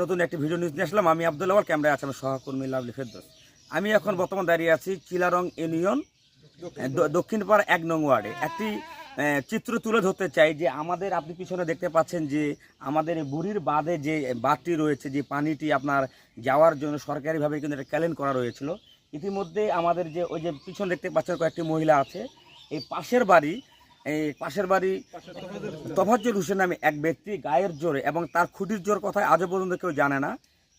নতুন একটি video news নিয়ে আসলাম। আমি আব্দুল আওয়াল ক্যামেরায় আছে আমার সহকর্মী লাভলি ফেরদোস। আমি এখন বর্তমান দাঁড়িয়ে আছি চিলারং ইউনিয়ন দক্ষিণপাড়া এক নং ওয়ার্ডে। একটি চিত্র তুলে ধরতে চাই যে আমাদের আপনি পিছনে দেখতে পাচ্ছেন যে আমাদের বুড়ির বাঁধে যে বাঁধটি রয়েছে যে পানিটি আপনার যাওয়ার জন্য সরকারিভাবে কিন্তু এটা ক্যালেন করা রয়েছিল। ইতিমধ্যে আমাদের যে ওই যে পিছনে দেখতে পাচ্ছেন কয়েকটি মহিলা আছে। এই পাশের বাড়ি পাশের বাড়ি তফাজ্জল হোসেন নামে এক ব্যক্তি গায়ের জোরে এবং তার খুঁটির জোর কথা আজও পর্যন্ত কেউ জানে না।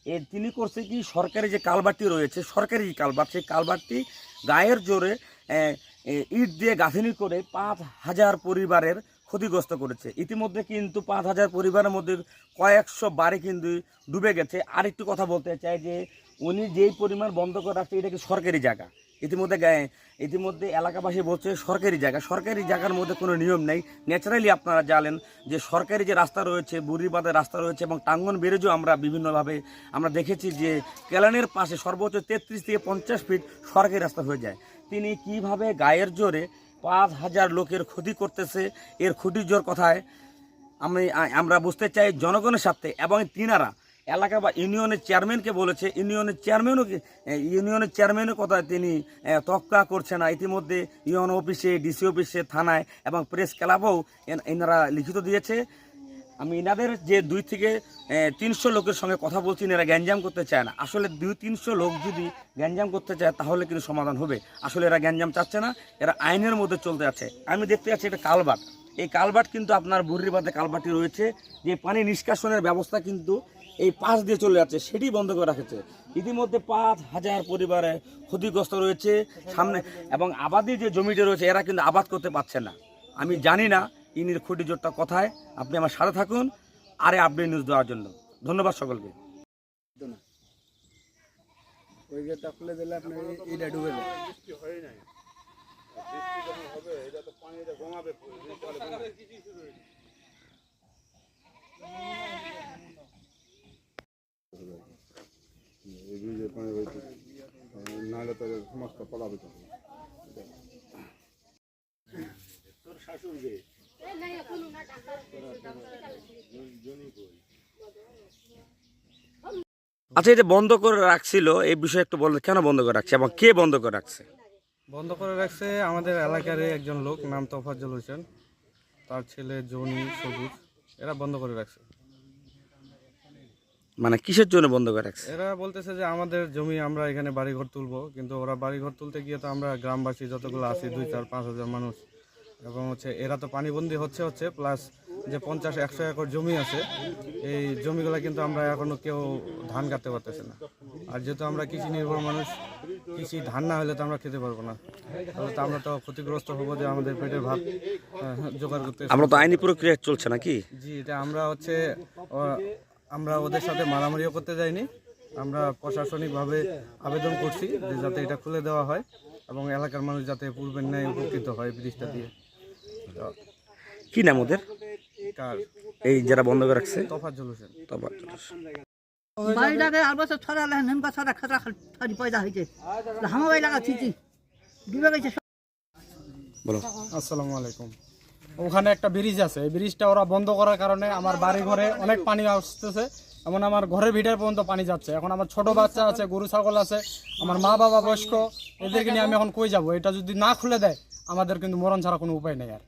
এ তিনি করছে কি? সরকারি যে কালবারটি রয়েছে, সরকারি কালবার সেই কালবারটি গায়ের জোরে ইট দিয়ে গাঁথনি করে পাঁচ হাজার পরিবারের ক্ষতিগ্রস্ত করেছে। ইতিমধ্যে কিন্তু পাঁচ হাজার পরিবারের মধ্যে কয়েকশো বাড়ি কিন্তু ডুবে গেছে। আরেকটু কথা বলতে চাই যে, উনি যেই পরিমাণ বন্ধ করে রাখছে, এটা কি সরকারি জায়গা? ইতিমধ্যে গায়ে- ইতিমধ্যে এলাকাবাসী বলছে সরকারি জায়গা। সরকারি জায়গার মধ্যে কোনো নিয়ম নেই। ন্যাচারালি আপনারা জানেন যে সরকারি যে রাস্তা রয়েছে, বুড়িবাদের রাস্তা রয়েছে এবং টাঙ্গন ব্রিজও আমরা বিভিন্নভাবে আমরা দেখেছি যে কেলানের পাশে সর্বোচ্চ তেত্রিশ থেকে পঞ্চাশ ফিট সরকারি রাস্তা হয়ে যায়। তিনি কীভাবে গায়ের জোরে পাঁচ হাজার লোকের ক্ষতি করতেছে, এর খুঁটির জোর কথায় আমি আমরা বুঝতে চাই জনগণের স্বার্থে এবং তিনারা এলাকা বা ইউনিয়নের চেয়ারম্যানকে বলেছে, ইউনিয়নের চেয়ারম্যানও ইউনিয়নের চেয়ারম্যানের কথা তিনি তক্কা করছে না। ইতিমধ্যে ইউএন অফিসে, ডিসি অফিসে, থানায় এবং প্রেস ক্লাবেও এন- এনারা লিখিত দিয়েছে। আমি এনাদের যে দুই থেকে তিনশো লোকের সঙ্গে কথা বলছি এরা গ্যাঞ্জাম করতে চায় না। আসলে দুই তিনশো লোক যদি গ্যাঞ্জাম করতে চায়, তাহলে কিন্তু সমাধান হবে। আসলে এরা গ্যাঞ্জাম চাচ্ছে না, এরা আইনের মধ্যে চলতে আছে। আমি দেখতে পাচ্ছি এটা কালবাট। এই কালবাট কিন্তু আপনার বুড়ির বাদে কালবাটি রয়েছে। যে পানি নিষ্কাশনের ব্যবস্থা কিন্তু এই পাশ দিয়ে চলে যাচ্ছে, সেটি বন্ধ করে রাখেছে। ইতিমধ্যে পাঁচ হাজার পরিবারে ক্ষতিগ্রস্ত রয়েছে সামনে, এবং আবাদি যে জমিটা রয়েছে, এরা কিন্তু আবাদ করতে পারছে না। আমি জানি না ইনির খুঁটি জোরটা কথায়। আপনি আমার সাথে থাকুন, আরে আপনি নিউজ দেওয়ার জন্য। ধন্যবাদ সকলকে যে পানি রয়েছে সমস্ত পলাবিত হবে আচ্ছা এই যে বন্ধ করে রাখছিল এই বিষয়ে একটু বলতে কেন বন্ধ করে রাখছে এবং কে বন্ধ করে রাখছে? বন্ধ করে রাখছে আমাদের এলাকারই একজন লোক নাম তোফাজ্জল হোসেন। তার ছেলে জনি সবুজ এরা বন্ধ করে রাখছে। মানে কিসের জন্য বন্ধ করে রাখছে? এরা বলতেছে যে আমাদের জমি আমরা এখানে বাড়িঘর তুলবো কিন্তু ওরা বাড়িঘর তুলতে গিয়ে তো আমরা গ্রামবাসী যতগুলো আছি দুই চার পাঁচ হাজার মানুষ। এবং হচ্ছে এরা তো পানিবন্দি হচ্ছে হচ্ছে প্লাস যে পঞ্চাশ একশো একর জমি আছে এই জমিগুলো কিন্তু আমরা এখনও কেউ ধান কাটতে পারতেছে না। আর যেহেতু আমরা কৃষি নির্ভর মানুষ কৃষি ধান না হলে তো আমরা খেতে পারব না। তাহলে তো আমরা তো ক্ষতিগ্রস্ত হব যে আমাদের পেটের ভাত জোগাড় করতে আমরা তো আইনি প্রক্রিয়া চলছে নাকি? জি এটা আমরা হচ্ছে আমরা ওদের সাথে মারামারিও করতে যাইনি। আমরা প্রশাসনিকভাবে আবেদন করছি যে যাতে এটা খুলে দেওয়া হয় এবং এলাকার মানুষ যাতে পূর্বের ন্যায় উপকৃত হয় ব্রিজটা দিয়ে। কি নাম ওদের? কার? এই যারা বন্ধ করে রাখছে? তফাজ্জল হোসেন। তফাৎ। বাড়িটাকে আর বছর ছড়া লেন হেমকা ছড়া খাতরা খালি পয়দা হয়েছে। হামা বাড়ি লাগা থিতি ডুবে গেছে বলো। আসসালামু আলাইকুম। ওখানে একটা ব্রিজ আছে। এই ব্রিজটা ওরা বন্ধ করার কারণে আমার বাড়ি ঘরে অনেক পানি আসতেছে। এমন আমার ঘরের ভিটার পর্যন্ত পানি যাচ্ছে। এখন আমার ছোট বাচ্চা আছে, গরু, ছাগল আছে, আমার মা বাবা বয়স্ক, এদেরকে নিয়ে আমি এখন কই যাব? এটা যদি না খুলে দেয়, আমাদের কিন্তু মরণ ছাড়া কোনো উপায় নেই আর।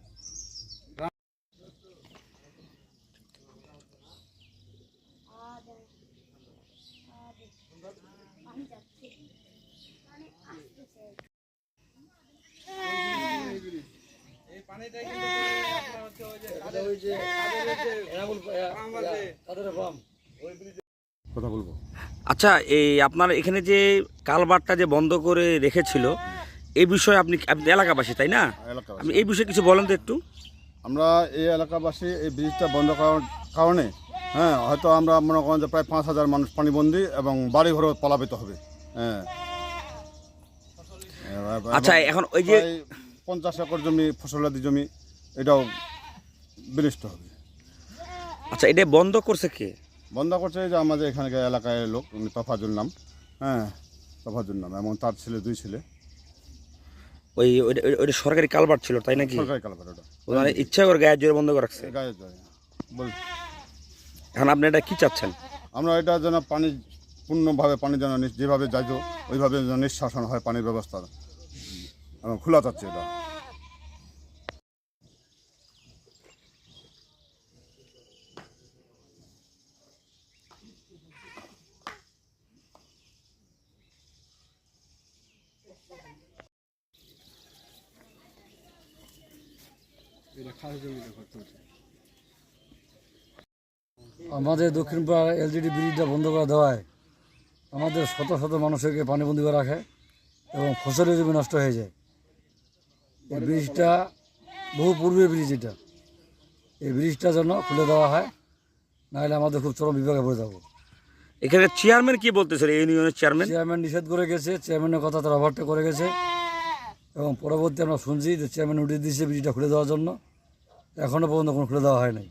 কথা বলব? আচ্ছা এই আপনার এখানে যে কালবারটা যে বন্ধ করে রেখেছিল এই বিষয়ে আপনি আপনি এলাকাবাসী তাই না? এলাকাবাসী। আপনি এই বিষয়ে কিছু বলেন তো একটু। আমরা এই এলাকাবাসী এই ব্রিজটা বন্ধ করার কারণে হ্যাঁ হয়তো আমরা মনে করেন যে প্রায় পাঁচ হাজার মানুষ পানিবন্দি এবং বাড়িঘরও পলাবিত হবে হ্যাঁ। আচ্ছা এখন ওই যে পঞ্চাশ একর জমি ফসলাদি জমি এটাও বিনষ্ট হবে। আচ্ছা এটা বন্ধ করছে কে? বন্ধ করছে যে আমাদের এখানকার এলাকায় লোক উনি তফাজুল নাম। হ্যাঁ তফাজুল নাম। এমন তার ছেলে দুই ছেলে। ওই ওইটা- সরকারি কালবার ছিল তাই নাকি? সরকারি কালবার ওটা। ওনারা ইচ্ছা করে গায়ের জোরে বন্ধ করে রাখছে? গায়ে জয় বল এখন আপনি এটা কি চাচ্ছেন? আমরা এটা যেন পানি পূর্ণভাবে পানি যেন যেভাবে যাইতো ওইভাবে যেন নিঃশাসন হয় পানির ব্যবস্থা। খোলা যাচ্ছে এটা। আমাদের দক্ষিণ পাড়া এলজিডি ব্রিজটা বন্ধ করে দেওয়ায় আমাদের শত শত মানুষকে পানিবন্দি করে রাখে এবং ফসলের জমি নষ্ট হয়ে যায়। এই ব্রিজটা বহু পূর্বের ব্রিজ এটা। এই ব্রিজটা যেন খুলে দেওয়া হয় নাহলে আমাদের খুব চরম বিভাগে পড়ে যাব। এখানে চেয়ারম্যান কি বলতেছে এই ইউনিয়নের চেয়ারম্যান চেয়ারম্যান নিষেধ করে গেছে চেয়ারম্যানের কথা তারা ওভারটেক করে গেছে। এবং পরবর্তী আমরা শুনছি যে চেয়ারম্যান উঠিয়ে দিয়েছে ব্রিজটা খুলে দেওয়ার জন্য। এখনও পর্যন্ত কোনো খুলে দেওয়া হয় নাই।